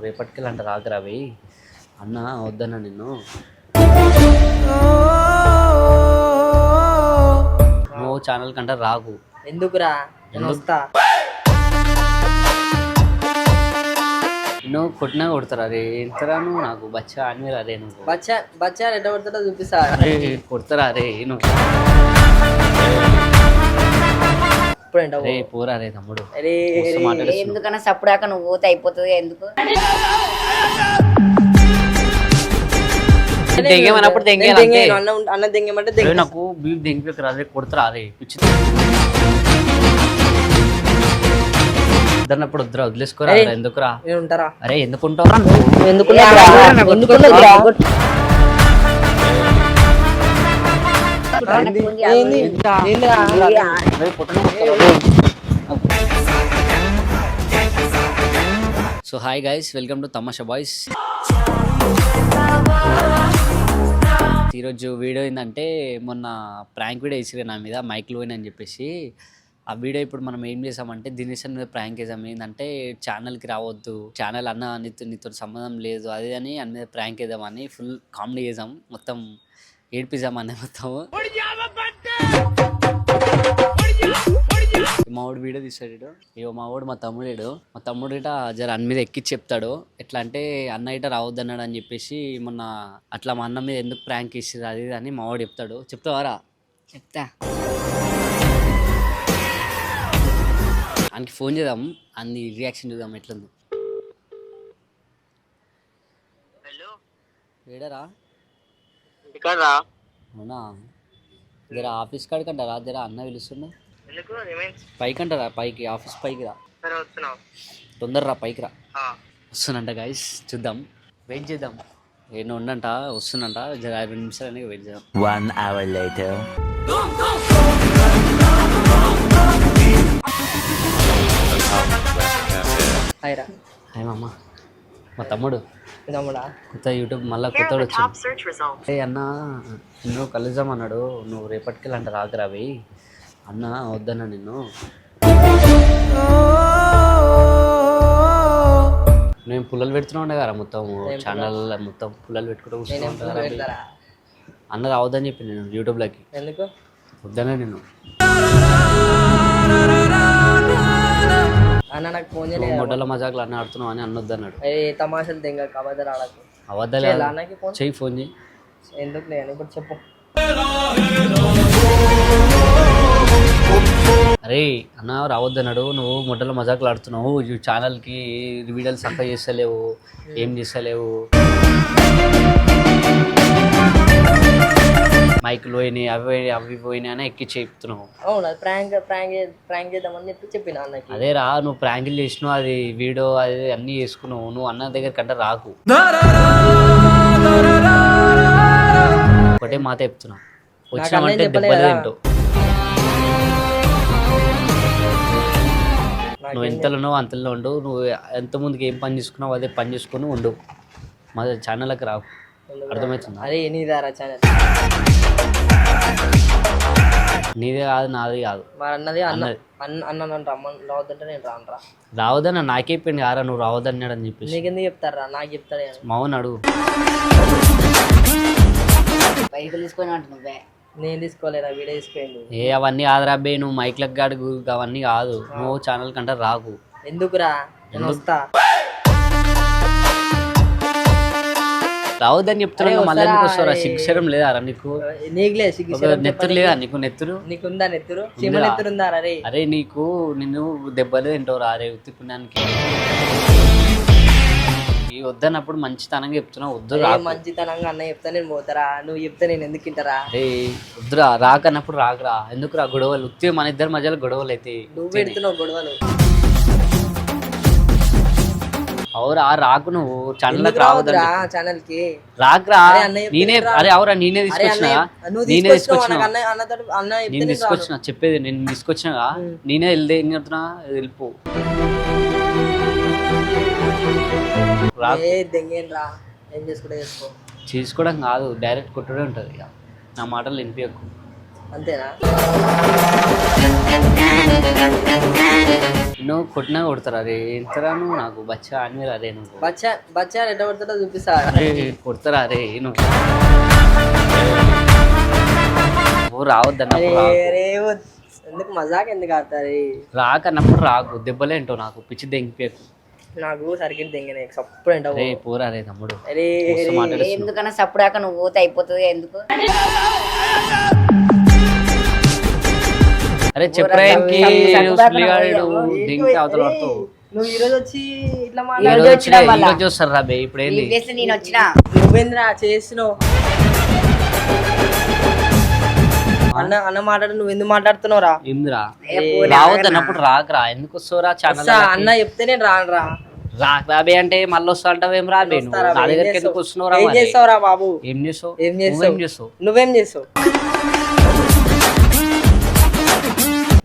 నువ్వు రేపటికి అంట రాకరావి అన్న వద్దన్న నిన్ను. నువ్వు ఛానల్ కంట రాకు. ఎందుకురా? నేను వస్తా. నువ్వు కొట్టినా కొడతారా రే? ఎంతరా నువ్వు నాకు? బచ్చా అని అరే నువ్వు. బచ్చా బచ్చా ఎట్ట పడుతుందో చూపిస్తా. కొడతారా రే నువ్వు? ఇప్పుడు ఏంటో రే పోరా రే తమ్ముడు. అరే మస్తు మాట్లాడేస్తున్నావు. ఎందుకన్నా సప్పుడాక నువ్వు పోతే అయిపోతుంది ఎందుకు? దెంగేమన్నప్పుడు. అన్న ఉం- అన్న దెంగమంటే అరే దెంగ నాకు బీఫ్ దెంగిపోయి రాదే కొడతారా రే పిచ్చి. వద్దన్నప్పుడు వద్దురా వదిలేసుకోరా ఎందుకురా? ఉంటారా? అరే ఎందుకుంటావురా ఎందుకున్నారా so hi guys welcome to Tamasha boys ఈరోజు వీడియో ఏంటంటే మొన్న ప్రాంక్ వీడియో వేసిరే నా మీద మైక్ లోన్ అని చెప్పేసి. ఆ వీడియో ఇప్పుడు మనం ఏం చేసామంటే దినేష్ మీద ప్రాంక్ వేసాం. ఏంటంటే ఛానల్కి రావద్దు ఛానల్ అన్న నీతో నీతో సంబంధం లేదు అది అని అన్న మీద ప్రాంక్ వేద్దామని ఫుల్ కామెడీ చేసాం. మొత్తం ఏడిపిద్దామని మొత్తం మా వాడు వీడియో తీసాడు. ఇగో మా వాడు మా తమ్ముడు. మా తమ్ముడు ఇట జర అన్న మీద ఎక్కి చెప్తాడు. ఎట్లా అంటే అన్న ఇట రావద్దన్నాడు అని చెప్పేసి మొన్న అట్లా మా అన్న మీద ఎందుకు ప్రాంక్ ఇస్తుంది అది అని మా వాడు చెప్తాడు. చెప్తావారా? చెప్తా. ఆయనకి ఫోన్ చేద్దాం. అన్ని రియాక్షన్ చూద్దాం ఎట్లుందో. ఏడరా? ఇక్కడ అవునా? జర ఆఫీస్ కాడికి అంటారా జర అన్న పిలుస్తుండు. ఎందుకు? ఏమైంది? పైకి అంటారా పైకి ఆఫీస్ పైకి రా. సరే వస్తున్నావు. తొందర రా పైకి రా. వస్తున్నంట గైస్ చూద్దాం. వెయిట్ చేద్దాం. ఏమో ఉండంట వస్తున్నంట జర ఐదు నిమిషాలు అనేది వెయిట్ చేద్దాం. One hour later. హాయ్ రా. హాయ్ మామ. మా తమ్ముడు. తమ్ముడా? కొత్త యూట్యూబ్ మళ్ళీ కొత్తడు వచ్చింది ఏ అన్న నువ్వు కలుద్దాం అన్నాడు. నువ్వు రేపటికి అంట రాకరావి అన్న వద్దన్న నిన్ను. నేను పుల్లలు పెడుతూనే ఉండే కదా మొత్తం. ఛానల్ మొత్తం పుల్లలు పెట్టుకుంటూ అన్న రావద్దని చెప్పి నేను యూట్యూబ్లోకి. ఎందుకు? వద్దనే నేను అన్న నాకు ఫోన్ చేయలేదు మొట్టల మజాకులు అన్న ఆడుతున్నావు అని అన్నొద్దన్నాడు. అరే తమాషలు దెంగ కబద్దలు ఆడకు. చేయాలా అన్నకి ఫోన్ చెయ్యి ఫోన్ చేయి ఎందుకు నేను ఇప్పుడు చెప్పు. అరే అన్న రావద్దన్నాడు. నువ్వు మొట్టల మజాకులు ఆడుతున్నావు. ఈ ఛానల్కి వీడియోలు సక్క చేస్తలేవు. ఏం చేస్తలేవు? మైకులు పోయినాయి అవి పోయినాయి, అవి పోయినాయి అని ఎక్కి చెప్తున్నావు. అవును? అది ప్రాంక్ ప్రాంక్ ప్రాంక్ చేద్దామని చెప్పి చెప్పిన అన్నకి? అదే రా నువ్వు ప్రాంకులు చేసినావు అది వీడియో అది అన్నీ చేసుకున్నావు నువ్వు అన్న దగ్గర కంటే రాకు. ఒకటే మాట చెప్తున్నా. వచ్చినామంటే దెబ్బలు. తింటావు. నువ్వు ఎంతలోనో అంతలో ఉండు. నువ్వు ఎంత ముందుకు ఏం పని చేసుకున్నావు అదే పని చేసుకుని ఉండు. మా ఛానల్కి రాకు. అర్థమవుతుందా? అరే నీదారా ఛానల్. నీదే కాదు నాది కాదు. మరి అన్నది అన్న. అన్నది. అన్న అన్న నన్ను రమ్మని రావద్దంటే నేను రాను రా రావద్దన్న నాకే పెండి ఆరా నువ్వు రావద్దన్నాడు అని చెప్పేసి. నీకెందుకు చెప్తారా? నాకు చెప్తాడు అని మామూలు అడుగు. బైకులు తీసుకొని అంటు నువ్వే. నేను తీసుకోలేరా వీడియో తీసుకోండి ఏ అవన్నీ కాదురా అబ్బాయి నువ్వు మైక్లకు గాడు అవన్నీ కాదు. నువ్వు ఛానల్ కంటే రాకు. ఎందుకురా? నేను వస్తా. రావద్దని చెప్తున్నావు మళ్ళీ ఎందుకు వస్తారా? శిక్షరం లేదా నీకు? సిగ్గు ఒక నెత్తురు లేదా? నీకు నెత్తురు? నీకుందా నెత్తురు? చీమ నెత్తురు ఉందా? రే అరే నీకు నిన్ను దెబ్బలు తింటావు రా రే ఉత్తి పుణ్యానికి ఈ వద్దన్నప్పుడు మంచితనంగా చెప్తున్నావు వద్దు మంచితనంగా అన్న చెప్తా నేను పోతారా? నువ్వు చెప్తే నేను ఎందుకు తింటారా? అరే వద్దురా రాకన్నప్పుడు రాకరా. ఎందుకు రా గొడవలు? ఉత్తి మన ఇద్దరి మధ్యలో గొడవలు అయితే. నువ్వు పెడుతున్నావు గొడవలు. అవురా రాకు నువ్వు ఛానల్ రావద్దురా ఛానల్కి రాకరా నేనే. అరే అవురా నేనే తీసుకొచ్చినా? నేనే తీసుకొచ్చినా? నేను. తీసుకొచ్చిన చెప్పేది నేను తీసుకొచ్చినా నేనే వెళ్తే ఏం చెప్తున్నా వెళ్ళిపో. చేసుకోవడం కాదు డైరెక్ట్ కొట్టడే ఉంటుంది ఇక. నా మాటలు వినిపించకు అంతేనా? నువ్వు కొట్టినా కొడతారా రే? ఎంతరా నువ్వు? నాకు బచ్చా అని అరే నువ్వు. బచ్చా బచ్చా ఎట్లా పడుతుందో చూపిస్తా అరే కొడతారా నువ్వు? నువ్వు అరే రాకు. రే వద్- ఎందుకు మజాక్ ఎందుకు ఆడతారు? రాకన్నప్పుడు రాకు. దెబ్బలేంటో నాకు. పిచ్చి దెంగిపోయాకు నాకు సర్కిట్ దింగినాయి. సప్పుడు రే పోరా రే తమ్ముడు. అరే. ఎందుకన్నా సప్పుడాక నువ్వు పోతే అయిపోతుంది ఎందుకు? అరే చెప్పరాయనికి. దింగి అవతల నువ్వు ఈ రోజు వచ్చి ఇట్లా మాట్లాడు రా ఇప్పుడు ఏంది నేను వచ్చిన. నువ్వేంద్రా చేస్తున్నావు అన్న అన్న మాట్లాడు నువ్వు ఎందుకు మాట్లాడుతున్నావు రా ఏ రావద్దన్నప్పుడు రాకరా ఎందుకు వస్తావురా ఛానల్ అన్న చెప్తే నేను రాను రా రాక రాబే అంటే మళ్ళీ వస్తా అంటావేం రాబే నువ్వు? నా ఏం దగ్గరికి? ఎందుకు వస్తున్నావురా ఏం మరి? చేస్తావురా బాబు? ఏం చేస్తావు? ఏం చేస్తావు? నువ్వేం చేస్తావు?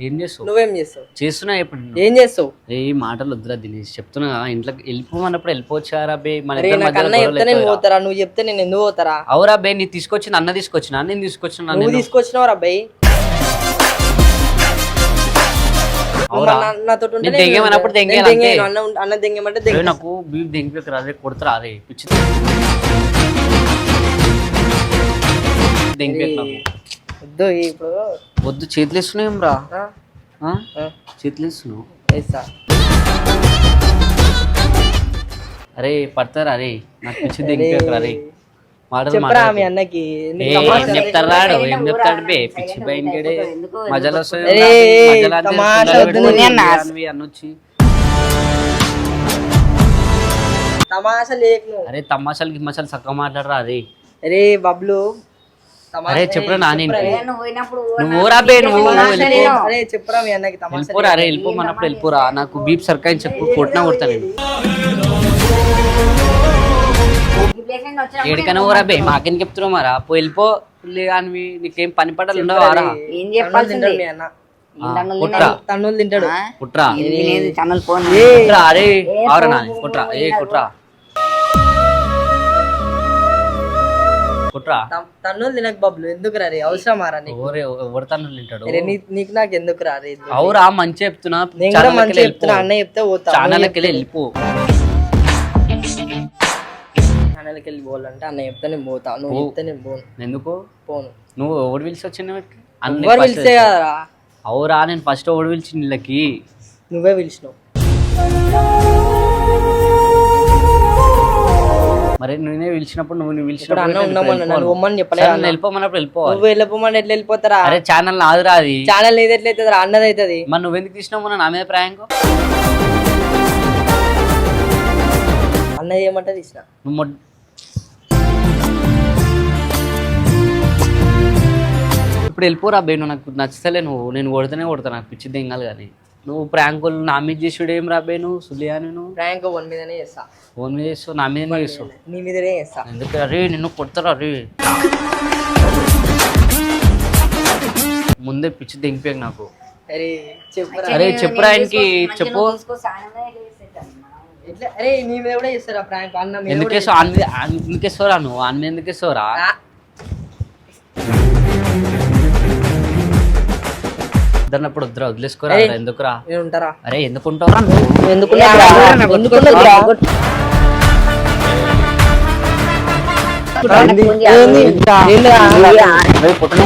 ఏం చేస్తావు? నువ్వేం చేస్తావు? చేస్తున్నా ఇప్పుడు. ఏం చేస్తావు? ఏ మాటలు వద్దురా దినేష్. చెప్తున్నా ఇంట్లోకి వెళ్ళిపోమన్నప్పుడు వెళ్ళిపోవచ్చారా బే? మన ఇద్దరి నాకు మధ్యలో అన్న గొడవలు చెప్తే నేను అవుతాయిరా. పోతారా? నువ్వు చెప్తే నేను ఎందుకు పోతారా? అవురా బే నీ తీసుకొచ్చిన అన్న తీసుకొచ్చిన నేను తీసుకొచ్చిన నువ్వు నేను తీసుకొచ్చినావు బై? అవురా. నాతో నేను దెంగేమన్నప్పుడు అంతే. అన్న ఉం- అన్న దెంగేమంటే నాకు బీఫ్ దెంగిపోయి రాదే కొడతారా రే పిచ్చి దెంగిపోయి నాకు వద్దు ఇప్పుడు వద్దు చేతులు ఇస్తున్నాం రా? ఆ? ఆ? ఆ, చేతులు ఇస్తున్నావు వేస్తా అరే పడతారా అరే నాకు పిచ్చి దెంగిపోయి రే? మాటలు చెప్పరా మీ మాట్లాడకు. అన్నకి ఏ, ఎందుకు ఏం తమాషా? చెప్తారు రాడు ఏం చెప్తాడు బే? పిచ్చి వస్తుంది అరే, మధ్యలో అంతే తమాషా పుల్లలు వద్దు పెట్టుకొని నువ్వు అన్నా. అన్వి అనొచ్చి. తమాషా లేకు నువ్వు. అరే తమాషాలు చక్కగా మాట్లాడరా అరే అరే బబ్లు. తమాషా- అరే చెప్పురా నాని నువ్వు. పోయినప్పుడు నువ్వు. అరే చెప్పురా మీ అన్నకి వెళ్ళిపోరా అరే వెళ్ళిపోమన్నప్పుడు వెళ్ళిపోరా. నాకు బీప్ సర్కాయని చెప్పు కొట్టినా కొడతా నేను. ఈ ప్లేస్ నేను వచ్చినప్పుడు ఏడికైనా ఊరా బే మాకేం చెప్తున్నావు మరా? పోయి వెళ్ళిపో. కానీ నీకేం పని పడాలి ఉండవు ఆరా. ఏం చెప్పాల్సింది? తింటాడు మీ అన్న. ఈ తన్నులు కుట్రా. తింటాడు. ఫోన్ అరే. నాని కుట్రా. ఏ కుట్రా. కుట్రా తన్నులు తినకు బబ్లు ఎందుకు రా రే అవసరమా రా ఓరే ఎవరితను తింటాడు? అరే నీ- నీకు నాకు ఎందుకు రా రే అవురా మంచి చెప్తున్నా. వెళ్ళిపో చెప్తున్నా అన్న చెప్తే పోతా. ఛానల్కి వెళ్ళి వెళ్ళిపో. ఛానల్కి వెళ్ళి పోవాలంటే అన్న చెప్తే నేను పోతా. నువ్వు. చెప్తే నేను పోను ఎందుకు? పోను. నువ్వు ఎవడు పిలిచి వచ్చిన ఎవరు పిలిస్తే కదరా. అవురా నేను ఫస్ట్ ఎవడు పిలిచి నీళ్ళకి నువ్వే పిలిచినావు. మరి నేనే పిలిచినప్పుడు నువ్వు పిలిచినప్పుడు వెళ్ళిపోమన్నప్పుడు వెళ్ళిపోవాలి. నువ్వు వెళ్ళిపోమని ఎట్లా వెళ్ళిపోతారా? అరే ఛానల్ నాదురా అది. ఛానల్ ఏది ఎట్లా అవుతుంది అన్నది అవుతుంది మరి నువ్వెందుకు తీసినావు నా మీద ప్రాంక్ అన్న ఏమంటే తీసిన? నువ్వు ఇప్పుడు వెళ్ళిపోరా బే నువ్వు నాకు నచ్చలే నువ్వు. నేను కొడితేనే కొడతా నాకు పిచ్చి దింగాలి కానీ. నువ్వు ప్రాంకులు నా మీద చేసుడు ఏం రాబే నువ్వు సులియా నేను ర్యాంక్ వన్ మీదనే చేస్తా. ఫోన్ మీద చేస్తావు నా మీదనే చేస్తావు? నీ మీదనే చేస్తా. ఎందుకు అరే నిన్ను కొడతారా అరే ముందే పిచ్చి దింపాక నాకు. అరే చెప్పురా. అరే చెప్పురా ఆయనకి చెప్పు. ఎట్లా? అరే నీ మీద కూడా చేస్తారా ప్రాంక్ అన్న మీద ఎందుకు కూడా వేసావు ఆన్ మీద ఆన్ ఎందుకు వేస్తావురా నువ్వు? ఆన్ మీద ఎందుకు వేస్తావురా వద్దన్నప్పుడు వద్దురా వదిలేసుకోరా ఏయ్. ఎందుకురా? నేను ఉంటారా అరే ఎందుకు ఉంటావురా నువ్వు. ఏంది? పుట్టనే.